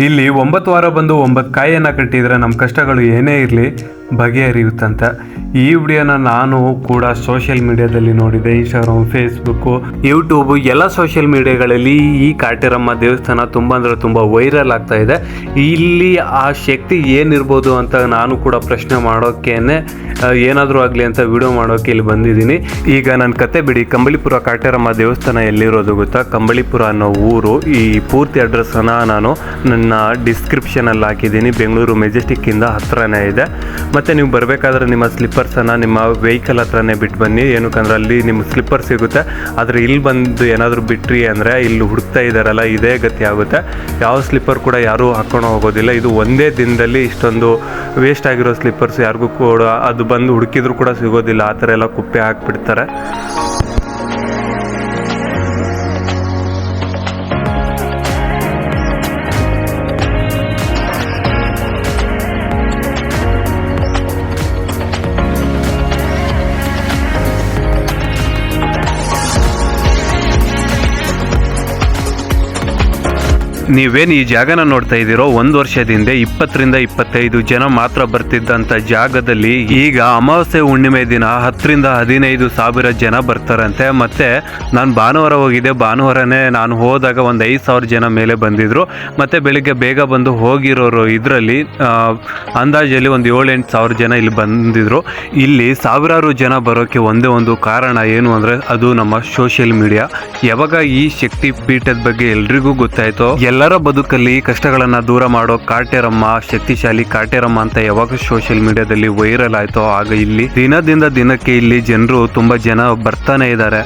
ಇಲ್ಲಿ ಒಂಬತ್ತು ವಾರ ಬಂದು ಒಂಬತ್ತು ಕಾಯಿಯನ್ನು ಕಟ್ಟಿದ್ರೆ ನಮ್ಮ ಕಷ್ಟಗಳು ಏನೇ ಇರಲಿ ಬಗೆಹರಿಯುತ್ತಂತ. ಈ ವಿಡಿಯೋನ ನಾನು ಕೂಡ ಸೋಷಿಯಲ್ ಮೀಡಿಯಾದಲ್ಲಿ ನೋಡಿದೆ. ಇನ್ಸ್ಟಾಗ್ರಾಮ್ ಫೇಸ್ಬುಕ್ಕು ಯೂಟ್ಯೂಬು ಎಲ್ಲ ಸೋಷಿಯಲ್ ಮೀಡಿಯಾಗಳಲ್ಲಿ ಈ ಕಾಟೇರಮ್ಮ ದೇವಸ್ಥಾನ ತುಂಬ ಅಂದರೆ ತುಂಬ ವೈರಲ್ ಆಗ್ತಾ ಇದೆ. ಇಲ್ಲಿ ಆ ಶಕ್ತಿ ಏನಿರ್ಬೋದು ಅಂತ ನಾನು ಕೂಡ ಪ್ರಶ್ನೆ ಮಾಡೋಕ್ಕೇನೆ ಏನಾದರೂ ಆಗಲಿ ಅಂತ ವಿಡಿಯೋ ಮಾಡೋಕ್ಕೆ ಇಲ್ಲಿ ಬಂದಿದ್ದೀನಿ. ಈಗ ನನ್ನ ಕತೆ ಬಿಡಿ. ಕಂಬಳಿಪುರ ಕಾಟೇರಮ್ಮ ದೇವಸ್ಥಾನ ಎಲ್ಲಿರೋದು ಗೊತ್ತಾ? ಕಂಬಳಿಪುರ ಅನ್ನೋ ಊರು ಈ ಪೂರ್ತಿ ಅಡ್ರೆಸ್ಸನ್ನು ನಾನು ನನ್ನ ಡಿಸ್ಕ್ರಿಪ್ಷನಲ್ಲಿ ಹಾಕಿದ್ದೀನಿ. ಬೆಂಗಳೂರು ಮೆಜೆಸ್ಟಿಕ್ಕಿಂದ ಹತ್ರನೇ ಇದೆ. ಮತ್ತು ನೀವು ಬರಬೇಕಾದ್ರೆ ನಿಮ್ಮ ಸ್ಲಿಪ್ಪರ್ಸನ್ನು ನಿಮ್ಮ ವೆಹಿಕಲ್ ಹತ್ರನೇ ಬಿಟ್ಟು ಬನ್ನಿ. ಏನಕ್ಕಂದ್ರೆ ಅಲ್ಲಿ ನಿಮ್ಮ ಸ್ಲಿಪ್ಪರ್ ಸಿಗುತ್ತೆ. ಆದರೆ ಇಲ್ಲಿ ಬಂದು ಏನಾದರೂ ಬಿಟ್ರಿ ಅಂದರೆ ಇಲ್ಲಿ ಹುಡುಕ್ತಾ ಇದ್ದಾರಲ್ಲ, ಇದೇ ಗತಿ ಆಗುತ್ತೆ. ಯಾವ ಸ್ಲಿಪ್ಪರ್ ಕೂಡ ಯಾರೂ ಹಾಕ್ಕೊಂಡು ಹೋಗೋದಿಲ್ಲ. ಇದು ಒಂದೇ ದಿನದಲ್ಲಿ ಇಷ್ಟೊಂದು ವೇಸ್ಟ್ ಆಗಿರೋ ಸ್ಲಿಪ್ಪರ್ಸ್ ಯಾರಿಗೂ ಕೂಡ ಅದು ಬಂದು ಹುಡುಕಿದ್ರು ಕೂಡ ಸಿಗೋದಿಲ್ಲ. ಆ ಥರ ಎಲ್ಲ ಕುಪ್ಪೆ ಹಾಕ್ಬಿಡ್ತಾರೆ. ನೀವೇನು ಈ ಜಾಗನ ನೋಡ್ತಾ ಇದ್ದೀರೋ, ಒಂದು ವರ್ಷದಿಂದ ಇಪ್ಪತ್ತರಿಂದ ಇಪ್ಪತ್ತೈದು ಜನ ಮಾತ್ರ ಬರ್ತಿದ್ದಂಥ ಜಾಗದಲ್ಲಿ ಈಗ ಅಮಾವಾಸ್ಯೆ ಹುಣ್ಣಿಮೆ ದಿನ ಹತ್ತರಿಂದ ಹದಿನೈದು ಸಾವಿರ ಜನ ಬರ್ತಾರಂತೆ. ಮತ್ತೆ ನಾನು ಭಾನುವಾರ ಹೋಗಿದ್ದೆ, ಭಾನುವಾರನೇ ನಾನು ಹೋದಾಗ ಒಂದು ಐದು ಸಾವಿರ ಜನ ಮೇಲೆ ಬಂದಿದ್ರು. ಮತ್ತೆ ಬೆಳಿಗ್ಗೆ ಬೇಗ ಬಂದು ಹೋಗಿರೋರು ಇದರಲ್ಲಿ ಅಂದಾಜಲ್ಲಿ ಒಂದು ಏಳೆಂಟು ಸಾವಿರ ಜನ ಇಲ್ಲಿ ಬಂದಿದ್ರು. ಇಲ್ಲಿ ಸಾವಿರಾರು ಜನ ಬರೋಕ್ಕೆ ಒಂದೇ ಒಂದು ಕಾರಣ ಏನು ಅಂದರೆ, ಅದು ನಮ್ಮ ಸೋಷಿಯಲ್ ಮೀಡಿಯಾ ಯಾವಾಗ ಈ ಶಕ್ತಿ ಪೀಠದ ಬಗ್ಗೆ ಎಲ್ರಿಗೂ ಗೊತ್ತಾಯ್ತೋ ಎಲ್ಲರ ಬದುಕಲ್ಲಿ ಕಷ್ಟಗಳನ್ನು ದೂರ ಮಾಡೋ ಕಾಟೇರಮ್ಮ, ಶಕ್ತಿಶಾಲಿ ಕಾಟೇರಮ್ಮ ಅಂತ ಯಾವಾಗ ಸೋಷಿಯಲ್ ಮೀಡಿಯಾದಲ್ಲಿ ವೈರಲ್ ಆಯ್ತೋ, ಆಗ ಇಲ್ಲಿ ದಿನದಿಂದ ದಿನಕ್ಕೆ ಇಲ್ಲಿ ಜನರು ತುಂಬಾ ಜನ ಬರ್ತಾನೆ ಇದ್ದಾರೆ.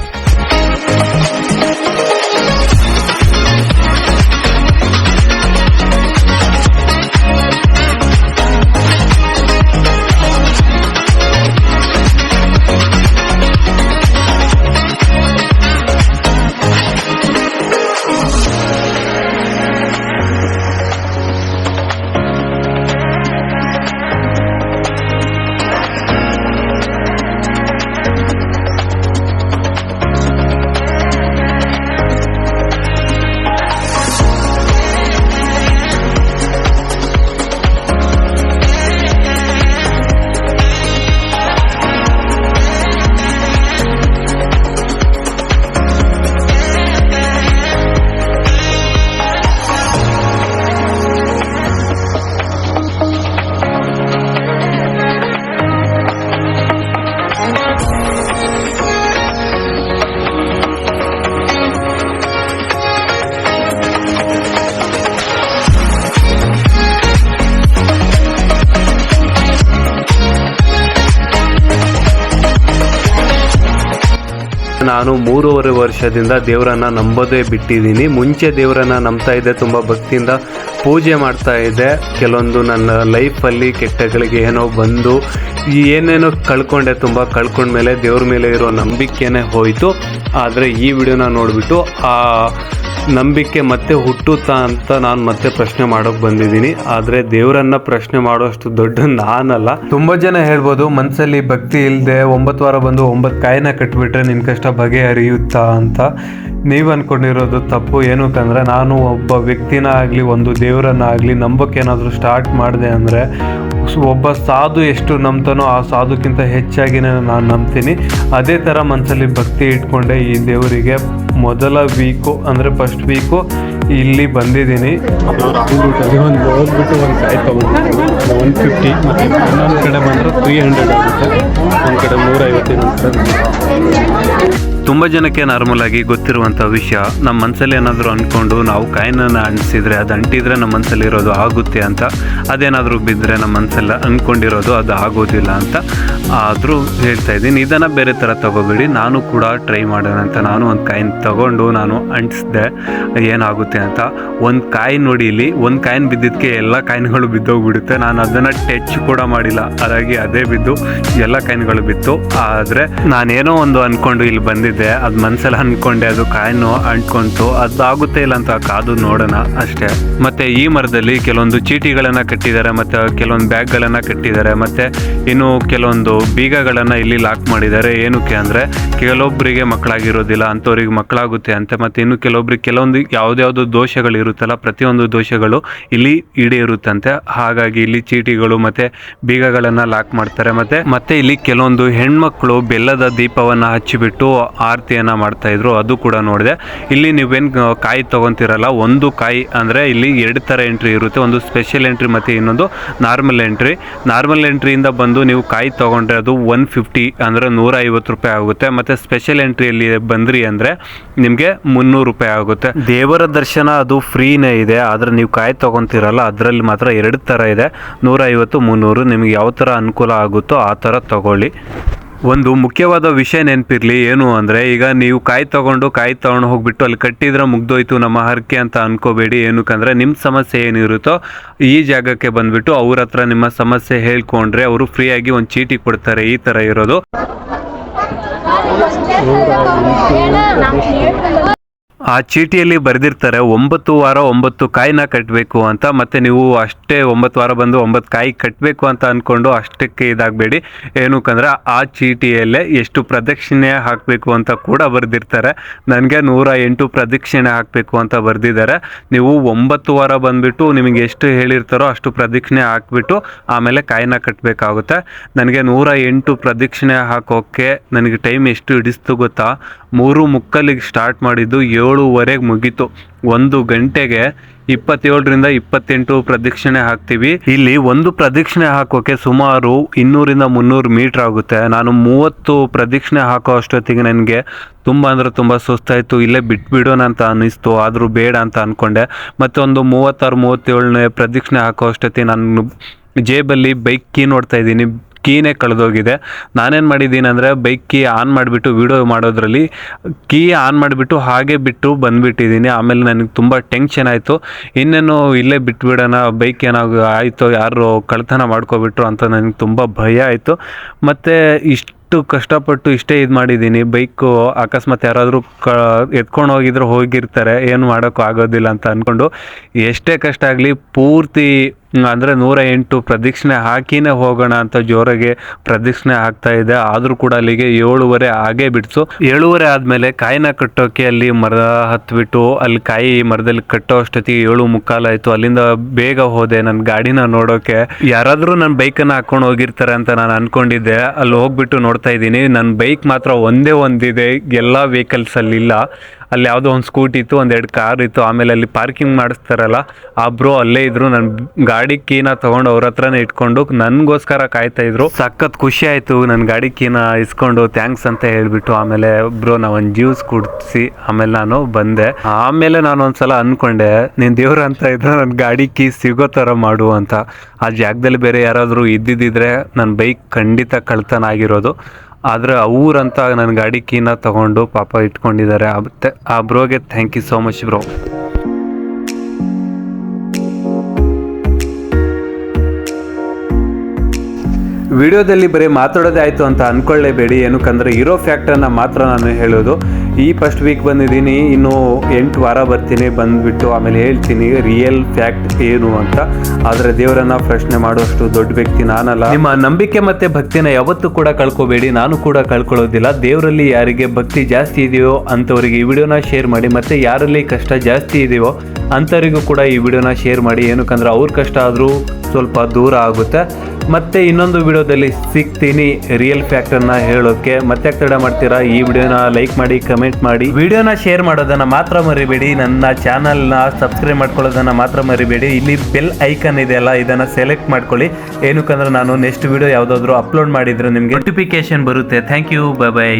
ನಾನು ಮೂರುವರೆ ವರ್ಷದಿಂದ ದೇವರನ್ನ ನಂಬೋದೇ ಬಿಟ್ಟಿದ್ದೀನಿ. ಮುಂಚೆ ದೇವರನ್ನ ನಂಬ್ತಾ ಇದ್ದೆ, ತುಂಬ ಭಕ್ತಿಯಿಂದ ಪೂಜೆ ಮಾಡ್ತಾ ಇದ್ದೆ. ಕೆಲವೊಂದು ನನ್ನ ಲೈಫಲ್ಲಿ ಕೆಟ್ಟಗಳಿಗೆ ಏನೋ ಬಂದು ಏನೇನೋ ಕಳ್ಕೊಂಡೆ, ತುಂಬ ಕಳ್ಕೊಂಡ್ಮೇಲೆ ದೇವ್ರ ಮೇಲೆ ಇರೋ ನಂಬಿಕೆನೇ ಹೋಯಿತು. ಆದರೆ ಈ ವಿಡಿಯೋನ ನೋಡಿಬಿಟ್ಟು ಆ ನಂಬಿಕೆ ಮತ್ತೆ ಹುಟ್ಟುತ್ತಾ ಅಂತ ನಾನು ಮತ್ತೆ ಪ್ರಶ್ನೆ ಮಾಡೋಕೆ ಬಂದಿದ್ದೀನಿ. ಆದರೆ ದೇವರನ್ನ ಪ್ರಶ್ನೆ ಮಾಡೋಷ್ಟು ದೊಡ್ಡ ನಾನಲ್ಲ. ತುಂಬಾ ಜನ ಹೇಳ್ಬೋದು, ಮನ್ಸಲ್ಲಿ ಭಕ್ತಿ ಇಲ್ಲದೆ ಒಂಬತ್ತು ವಾರ ಬಂದು ಒಂಬತ್ತು ಕಾಯಿನ ಕಟ್ಬಿಟ್ರೆ ನಿನ್ ಕಷ್ಟ ಬಗೆಹರಿಯುತ್ತಾ ಅಂತ. ನೀವು ಅನ್ಕೊಂಡಿರೋದು ತಪ್ಪು. ಏನಕ್ಕಂದರೆ ನಾನು ಒಬ್ಬ ವ್ಯಕ್ತಿನ ಆಗಲಿ, ಒಂದು ದೇವರನ್ನ ಆಗಲಿ ನಂಬಕ್ಕೆ ಏನಾದರೂ ಸ್ಟಾರ್ಟ್ ಮಾಡಿದೆ ಅಂದರೆ, ಒಬ್ಬ ಸಾಧು ಎಷ್ಟು ನಂಬ್ತಾನೋ ಆ ಸಾಧುಕ್ಕಿಂತ ಹೆಚ್ಚಾಗಿನೇ ನಾನು ನಂಬ್ತೀನಿ. ಅದೇ ಥರ ಮನಸ್ಸಲ್ಲಿ ಭಕ್ತಿ ಇಟ್ಕೊಂಡೆ ಈ ದೇವರಿಗೆ. ಮೊದಲ ವೀಕು ಅಂದರೆ ಫಸ್ಟ್ ವೀಕು ಇಲ್ಲಿ ಬಂದಿದ್ದೀನಿ. ಒಂದು ಹೋಗ್ಬಿಟ್ಟು ಒಂದು ಕಾಯಿ ತೊಗೊಂಡು ಒನ್ ಫಿಫ್ಟಿ ಇನ್ನೊಂದು ಕಡೆ ಬಂದರೆ ತ್ರೀ ಹಂಡ್ರೆಡ್ ಆಗುತ್ತೆ, ಒಂದು ಕಡೆ ನೂರೈವತ್ತು ತುಂಬ ಜನಕ್ಕೆ ನಾರ್ಮಲ್ ಆಗಿ ಗೊತ್ತಿರುವಂಥ ವಿಷಯ ನಮ್ಮ ಮನಸ್ಸಲ್ಲಿ ಏನಾದರೂ ಅಂದ್ಕೊಂಡು ನಾವು ಕಾಯಿನನ್ನು ಅಂಟಿಸಿದರೆ ಅದು ಅಂಟಿದ್ರೆ ನಮ್ಮ ಮನಸ್ಸಲ್ಲಿ ಇರೋದು ಆಗುತ್ತೆ ಅಂತ, ಅದೇನಾದರೂ ಬಿದ್ದರೆ ನಮ್ಮ ಮನಸ್ಸಲ್ಲಿ ಅಂದ್ಕೊಂಡಿರೋದು ಅದು ಆಗೋದಿಲ್ಲ ಅಂತ ಆದರೂ ಹೇಳ್ತಾ ಇದ್ದೀನಿ. ಇದನ್ನು ಬೇರೆ ಥರ ತಗೋಬೇಡಿ. ನಾನು ಕೂಡ ಟ್ರೈ ಮಾಡೋಣ ಅಂತ. ನಾನು ಒಂದು ಕಾಯಿನ್ ತಗೊಂಡು ನಾನು ಅಂಟಿಸಿದೆ ಏನಾಗುತ್ತೆ ಅಂತ. ಒಂದು ಕಾಯಿ ನೋಡಿ ಇಲ್ಲಿ, ಒಂದು ಕಾಯಿನ್ ಬಿದ್ದಿದ್ದಕ್ಕೆ ಎಲ್ಲ ಕಾಯಿನ್ಗಳು ಬಿದ್ದೋಗ್ಬಿಡುತ್ತೆ. ನಾನು ಅದನ್ನು ಟಚ್ ಕೂಡ ಮಾಡಿಲ್ಲ. ಹಾಗಾಗಿ ಅದೇ ಬಿದ್ದು ಎಲ್ಲ ಕಾಯಿನ್ಗಳು ಬಿತ್ತು. ಆದರೆ ನಾನೇನೋ ಒಂದು ಅಂದ್ಕೊಂಡು ಇಲ್ಲಿ ಬಂದಿದ್ದೀನಿ ಅಂದ್ಕೊಂಡಿದ್ದೆ ಅದು ಮನ್ಸಲ್ಲಿ ಅಂದ್ಕೊಂಡೆ ಅದು ಕಾಯನ್ನು ಅಂಟ್ಕೊಂತು ಅದು ಆಗುತ್ತೆ ಇಲ್ಲ ಅಂತ ಕಾದು ನೋಡೋಣ ಅಷ್ಟೇ. ಮತ್ತೆ ಈ ಮರದಲ್ಲಿ ಕೆಲವೊಂದು ಚೀಟಿಗಳನ್ನ ಕಟ್ಟಿದ್ದಾರೆ, ಮತ್ತೆ ಕೆಲವೊಂದು ಬ್ಯಾಗ್ಗಳನ್ನ ಕಟ್ಟಿದ್ದಾರೆ, ಮತ್ತೆ ಇನ್ನು ಕೆಲವೊಂದು ಬೀಗಗಳನ್ನ ಇಲ್ಲಿ ಲಾಕ್ ಮಾಡಿದ್ದಾರೆ. ಏನಕ್ಕೆ ಅಂದ್ರೆ ಕೆಲವೊಬ್ಬರಿಗೆ ಮಕ್ಕಳಾಗಿರೋದಿಲ್ಲ, ಅಂಥವ್ರಿಗೆ ಮಕ್ಕಳಾಗುತ್ತೆ ಅಂತ, ಮತ್ತೆ ಇನ್ನು ಕೆಲವೊಬ್ರಿಗೆ ಕೆಲವೊಂದು ಯಾವ್ದ್ಯಾವ್ದು ದೋಷಗಳು ಇರುತ್ತಲ್ಲ ಪ್ರತಿಯೊಂದು ದೋಷಗಳು ಇಲ್ಲಿ ಇರುತ್ತಂತೆ ಹಾಗಾಗಿ ಇಲ್ಲಿ ಚೀಟಿಗಳು ಮತ್ತೆ ಬೀಗಗಳನ್ನ ಲಾಕ್ ಮಾಡ್ತಾರೆ. ಮತ್ತೆ ಮತ್ತೆ ಇಲ್ಲಿ ಕೆಲವೊಂದು ಹೆಣ್ಮಕ್ಳು ಬೆಲ್ಲದ ದೀಪವನ್ನ ಹಚ್ಚಿಬಿಟ್ಟು ಆರತಿಯನ್ನ ಮಾಡ್ತಾಯಿದ್ರು ಅದು ಕೂಡ ನೋಡಿದೆ. ಇಲ್ಲಿ ನೀವೇನು ಕಾಯಿ ತಗೊಂತಿರಲ್ಲ, ಒಂದು ಕಾಯಿ ಅಂದರೆ ಇಲ್ಲಿ ಎರಡು ಥರ ಎಂಟ್ರಿ ಇರುತ್ತೆ. ಒಂದು ಸ್ಪೆಷಲ್ ಎಂಟ್ರಿ ಮತ್ತು ಇನ್ನೊಂದು ನಾರ್ಮಲ್ ಎಂಟ್ರಿ ನಾರ್ಮಲ್ ಎಂಟ್ರಿಯಿಂದ ಬಂದು ನೀವು ಕಾಯಿ ತೊಗೊಂಡ್ರೆ ಅದು ಒನ್ ಫಿಫ್ಟಿ ಅಂದರೆ ನೂರ ರೂಪಾಯಿ ಆಗುತ್ತೆ. ಮತ್ತು ಸ್ಪೆಷಲ್ ಎಂಟ್ರಿಯಲ್ಲಿ ಬಂದ್ರಿ ಅಂದರೆ ನಿಮಗೆ ಮುನ್ನೂರು ರೂಪಾಯಿ ಆಗುತ್ತೆ. ದೇವರ ದರ್ಶನ ಅದು ಫ್ರೀನೇ ಇದೆ. ಆದರೆ ನೀವು ಕಾಯಿ ತಗೊಂತಿರಲ್ಲ, ಅದರಲ್ಲಿ ಮಾತ್ರ ಎರಡು ಥರ ಇದೆ. ನೂರ ಐವತ್ತು ಮುನ್ನೂರು, ನಿಮಗೆ ಯಾವ ಥರ ಅನುಕೂಲ ಆಗುತ್ತೋ ಆ ಥರ ತಗೊಳ್ಳಿ. ಒಂದು ಮುಖ್ಯವಾದ ವಿಷಯ ನೆನಪಿರ್ಲಿ, ಏನು ಅಂದರೆ ಈಗ ನೀವು ಕಾಯಿ ತಗೊಂಡು ಕಾಯಿ ತಗೊಂಡು ಹೋಗ್ಬಿಟ್ಟು ಅಲ್ಲಿ ಕಟ್ಟಿದ್ರೆ ಮುಗ್ದೋಯ್ತು ನಮ್ಮ ಹರಕೆ ಅಂತ ಅನ್ಕೋಬೇಡಿ. ಏನಕ್ಕಂದ್ರೆ ನಿಮ್ಮ ಸಮಸ್ಯೆ ಏನಿರುತ್ತೋ ಈ ಜಾಗಕ್ಕೆ ಬಂದ್ಬಿಟ್ಟು ಅವ್ರ ಹತ್ರ ನಿಮ್ಮ ಸಮಸ್ಯೆ ಹೇಳ್ಕೊಂಡ್ರೆ ಅವರು ಫ್ರೀಯಾಗಿ ಒಂದು ಚೀಟಿ ಕೊಡ್ತಾರೆ ಈ ಥರ ಇರೋದು. ಆ ಚೀಟಿಯಲ್ಲಿ ಬರೆದಿರ್ತಾರೆ, ಒಂಬತ್ತು ವಾರ ಒಂಬತ್ತು ಕಾಯಿನ ಕಟ್ಟಬೇಕು ಅಂತ. ಮತ್ತೆ ನೀವು ಅಷ್ಟೇ ಒಂಬತ್ತು ವಾರ ಬಂದು ಒಂಬತ್ತು ಕಾಯಿ ಕಟ್ಟಬೇಕು ಅಂತ ಅಂದ್ಕೊಂಡು ಅಷ್ಟಕ್ಕೆ ಇದಾಗಬೇಡಿ. ಏನಕ್ಕಂದ್ರೆ ಆ ಚೀಟಿಯಲ್ಲೇ ಎಷ್ಟು ಪ್ರದಕ್ಷಿಣೆ ಹಾಕಬೇಕು ಅಂತ ಕೂಡ ಬರೆದಿರ್ತಾರೆ. ನನಗೆ ನೂರ ಎಂಟು ಪ್ರದಕ್ಷಿಣೆ ಹಾಕಬೇಕು ಅಂತ ಬರೆದಿದ್ದಾರೆ. ನೀವು ಒಂಬತ್ತು ವಾರ ಬಂದುಬಿಟ್ಟು ನಿಮಗೆ ಎಷ್ಟು ಹೇಳಿರ್ತಾರೋ ಅಷ್ಟು ಪ್ರದಕ್ಷಿಣೆ ಹಾಕಿಬಿಟ್ಟು ಆಮೇಲೆ ಕಾಯಿನ ಕಟ್ಟಬೇಕಾಗುತ್ತೆ ನನಗೆ ನೂರ ಎಂಟು ಪ್ರದಕ್ಷಿಣೆ ಹಾಕೋಕ್ಕೆ ನನಗೆ ಟೈಮ್ ಎಷ್ಟು ಹಿಡಿಸ್ತು ಗೊತ್ತಾ? ಮೂರು ಮುಕ್ಕಲಿಗೆ ಸ್ಟಾರ್ಟ್ ಮಾಡಿದ್ದು ಏಳುವರೆಗೆ ಮುಗೀತು. ಒಂದು ಗಂಟೆಗೆ ಇಪ್ಪತ್ತೇಳರಿಂದ ಇಪ್ಪತ್ತೆಂಟು ಪ್ರದಕ್ಷಿಣೆ ಹಾಕ್ತೀವಿ. ಇಲ್ಲಿ ಒಂದು ಪ್ರದಕ್ಷಿಣೆ ಹಾಕೋಕೆ ಸುಮಾರು ಇನ್ನೂರಿಂದ ಮುನ್ನೂರು ಮೀಟರ್ ಆಗುತ್ತೆ. ನಾನು ಮೂವತ್ತು ಪ್ರದಕ್ಷಿಣೆ ಹಾಕೋ ಅಷ್ಟೊತ್ತಿಗೆ ನನಗೆ ತುಂಬ ಅಂದರೆ ತುಂಬ ಸುಸ್ತಾಯಿತು. ಇಲ್ಲೇ ಬಿಟ್ಬಿಡೋಣ ಅಂತ ಅನ್ನಿಸ್ತು. ಆದರೂ ಬೇಡ ಅಂತ ಅಂದ್ಕೊಂಡೆ ಮತ್ತೊಂದು ಮೂವತ್ತಾರು, ಮೂವತ್ತೇಳನೇ ಪ್ರದಕ್ಷಿಣೆ ಹಾಕೋ ಅಷ್ಟೊತ್ತಿಗೆ ನಾನು ಜೇಬಲ್ಲಿ ಬೈಕ್ ಕೀ ನೋಡ್ತಾ ಇದ್ದೀನಿ. ಕೀನೇ ಕಳೆದೋಗಿದೆ. ನಾನೇನು ಮಾಡಿದ್ದೀನಿ ಅಂದರೆ ಬೈಕ್ ಕೀ ಆನ್ ಮಾಡಿಬಿಟ್ಟು ವಿಡಿಯೋ ಮಾಡೋದ್ರಲ್ಲಿ ಕೀ ಆನ್ ಮಾಡಿಬಿಟ್ಟು ಹಾಗೆ ಬಿಟ್ಟು ಬಂದುಬಿಟ್ಟಿದ್ದೀನಿ. ಆಮೇಲೆ ನನಗೆ ತುಂಬ ಟೆನ್ಷನ್ ಆಯಿತು. ಇನ್ನೇನು ಇಲ್ಲೇ ಬಿಟ್ಬಿಡೋಣ ಬೈಕ್ ಏನಾಗ ಆಯಿತು ಯಾರು ಕಳ್ತನ ಮಾಡ್ಕೊಬಿಟ್ರು ಅಂತ ನನಗೆ ತುಂಬ ಭಯ ಆಯಿತು. ಮತ್ತು ಇಷ್ಟು ಕಷ್ಟಪಟ್ಟು ಇಷ್ಟೇ ಇದು ಮಾಡಿದ್ದೀನಿ. ಬೈಕು ಅಕಸ್ಮಾತ್ ಯಾರಾದರೂ ಕ ಎತ್ಕೊಂಡು ಹೋಗಿದ್ರು ಹೋಗಿರ್ತಾರೆ. ಏನು ಮಾಡೋಕ್ಕೂ ಆಗೋದಿಲ್ಲ ಅಂತ ಅಂದ್ಕೊಂಡು ಎಷ್ಟೇ ಕಷ್ಟ ಆಗಲಿ ಪೂರ್ತಿ ಅಂದರೆ ನೂರ ಎಂಟು ಪ್ರದಕ್ಷಿಣೆ ಹಾಕಿನೇ ಹೋಗೋಣ ಅಂತ ಜೋರಾಗಿ ಪ್ರದಕ್ಷಿಣೆ ಆಗ್ತಾ ಇದೆ. ಆದರೂ ಕೂಡ ಅಲ್ಲಿಗೆ ಏಳುವರೆ ಆಗೇ ಬಿಡಿಸು ಏಳುವರೆ ಆದಮೇಲೆ ಕಾಯಿನ ಕಟ್ಟೋಕೆ ಅಲ್ಲಿ ಮರ ಹತ್ಬಿಟ್ಟು ಅಲ್ಲಿ ಕಾಯಿ ಮರದಲ್ಲಿ ಕಟ್ಟೋ ಅಷ್ಟೊತ್ತಿಗೆ ಏಳು ಮುಕ್ಕಾಲಾಯಿತು ಅಲ್ಲಿಂದ ಬೇಗ ಹೋದೆ. ನನ್ನ ಗಾಡಿನ ನೋಡೋಕೆ ಯಾರಾದರೂ ನನ್ನ ಬೈಕನ್ನು ಹಾಕೊಂಡು ಹೋಗಿರ್ತಾರೆ ಅಂತ ನಾನು ಅಂದ್ಕೊಂಡಿದ್ದೆ ಅಲ್ಲಿ ಹೋಗ್ಬಿಟ್ಟು ನೋಡ್ತಾ ಇದ್ದೀನಿ. ನನ್ನ ಬೈಕ್ ಮಾತ್ರ ಒಂದೇ ಒಂದಿದೆ. ಎಲ್ಲ ವೆಹಿಕಲ್ಸಲ್ಲಿಲ್ಲ ಅಲ್ಲಿ ಇಲ್ಲ ಅಲ್ಲಿ ಯಾವುದೋ ಒಂದು ಸ್ಕೂಟಿ ಇತ್ತು ಒಂದೆರಡು ಕಾರ್ ಇತ್ತು, ಆಮೇಲೆ ಅಲ್ಲಿ ಪಾರ್ಕಿಂಗ್ ಮಾಡಿಸ್ತಾರಲ್ಲ, ಆ ಬ್ರೋ ಅಲ್ಲೇ ಇದ್ರು ನನ್ನ ಗಾಡಿ ಕೀನ ತಗೊಂಡು ಅವ್ರ ಹತ್ರನೇ ಇಟ್ಕೊಂಡು ನನಗೋಸ್ಕರ ಕಾಯ್ತಾ ಇದ್ರು. ಸಖತ್ ಖುಷಿ ಆಯಿತು ನನ್ನ ಗಾಡಿ ಕೀನ ಇಸ್ಕೊಂಡು, ಥ್ಯಾಂಕ್ಸ್ ಅಂತ ಹೇಳಿಬಿಟ್ಟು ಆಮೇಲೆ ಬ್ರೋ ನಾವು ಒಂದು ಜ್ಯೂಸ್ ಕುಡಿಸಿ, ಆಮೇಲೆ ನಾನು ಬಂದೆ. ಆಮೇಲೆ ನಾನು ಒಂದ್ಸಲ ಅಂದ್ಕೊಂಡೆ ನೀನು ದೇವ್ರ ಅಂತ ಇದ್ರೆ ನನ್ನ ಗಾಡಿ ಕೀ ಸಿಗೋ ಥರ ಮಾಡು ಅಂತ. ಆ ಜಾಗದಲ್ಲಿ ಬೇರೆ ಯಾರಾದರೂ ಇದ್ದಿದ್ದಿದ್ರೆ ನನ್ನ ಬೈಕ್ ಖಂಡಿತ ಕಳ್ತನ ಆಗಿರೋದು. ಆದರೆ ಅವ್ರಂತ ನನ್ನ ಗಾಡಿ ಕೀನ ತಗೊಂಡು ಪಾಪ ಇಟ್ಕೊಂಡಿದ್ದಾರೆ. ಆ ಬ್ರೋಗೆ thank you so much bro ವಿಡಿಯೋದಲ್ಲಿ ಬರೀ ಮಾತಾಡೋದೇ ಆಯಿತು ಅಂತ ಅಂದ್ಕೊಳ್ಳೇಬೇಡಿ ಏನಕ್ಕಂದ್ರೆ ಇರೋ ಫ್ಯಾಕ್ಟರ್ನ ಮಾತ್ರ ನಾನು ಹೇಳೋದು. ಈ ಫಸ್ಟ್ ವೀಕ್ ಬಂದಿದ್ದೀನಿ, ಇನ್ನು ಎಂಟು ವಾರ ಬರ್ತೀನಿ, ಬಂದುಬಿಟ್ಟು ಆಮೇಲೆ ಹೇಳ್ತೀನಿ ರಿಯಲ್ ಫ್ಯಾಕ್ಟ್ ಏನು ಅಂತ. ಆದರೆ ದೇವರನ್ನ ಪ್ರಶ್ನೆ ಮಾಡುವಷ್ಟು ದೊಡ್ಡ ವ್ಯಕ್ತಿ ನಾನಲ್ಲ. ನಿಮ್ಮ ನಂಬಿಕೆ ಮತ್ತು ಭಕ್ತಿನ ಯಾವತ್ತೂ ಕೂಡ ಕಳ್ಕೋಬೇಡಿ, ನಾನು ಕೂಡ ಕಳ್ಕೊಳ್ಳೋದಿಲ್ಲ. ದೇವರಲ್ಲಿ ಯಾರಿಗೆ ಭಕ್ತಿ ಜಾಸ್ತಿ ಇದೆಯೋ ಅಂಥವರಿಗೆ ಈ ವಿಡಿಯೋನ ಶೇರ್ ಮಾಡಿ, ಮತ್ತು ಯಾರಲ್ಲಿ ಕಷ್ಟ ಜಾಸ್ತಿ ಇದೆಯೋ ಅಂಥವರಿಗೂ ಕೂಡ ಈ ವಿಡಿಯೋನ ಶೇರ್ ಮಾಡಿ. ಏನಕ್ಕಂದ್ರೆ ಅವ್ರ ಕಷ್ಟ ಆದರೂ ಸ್ವಲ್ಪ ದೂರ ಆಗುತ್ತೆ. ಮತ್ತೆ ಇನ್ನೊಂದು ವಿಡಿಯೋದಲ್ಲಿ ಸಿಗ್ತೀನಿ ರಿಯಲ್ ಫ್ಯಾಕ್ಟರ್ನ ಹೇಳೋಕೆ. ಮತ್ತೆ ತಡ ಮಾಡ್ತೀರಾ? ಈ ವಿಡಿಯೋನ ಲೈಕ್ ಮಾಡಿ ಕಮೆಂಟ್ ಮಾಡಿ. ವಿಡಿಯೋನ ಶೇರ್ ಮಾಡೋದನ್ನ ಮಾತ್ರ ಮರಿಬೇಡಿ. ನನ್ನ ಚಾನಲ್ನ ಸಬ್ಸ್ಕ್ರೈಬ್ ಮಾಡ್ಕೊಳ್ಳೋದನ್ನ ಮಾತ್ರ ಮರಿಬೇಡಿ. ಇಲ್ಲಿ ಬೆಲ್ ಐಕನ್ ಇದೆಯಲ್ಲ ಇದನ್ನ ಸೆಲೆಕ್ಟ್ ಮಾಡ್ಕೊಳ್ಳಿ. ಏನಕ್ಕಂದ್ರೆ ನಾನು ನೆಕ್ಸ್ಟ್ ವಿಡಿಯೋ ಯಾವುದಾದ್ರೂ ಅಪ್ಲೋಡ್ ಮಾಡಿದ್ರೆ ನಿಮಗೆ ನೋಟಿಫಿಕೇಶನ್ ಬರುತ್ತೆ. Thank you bye bye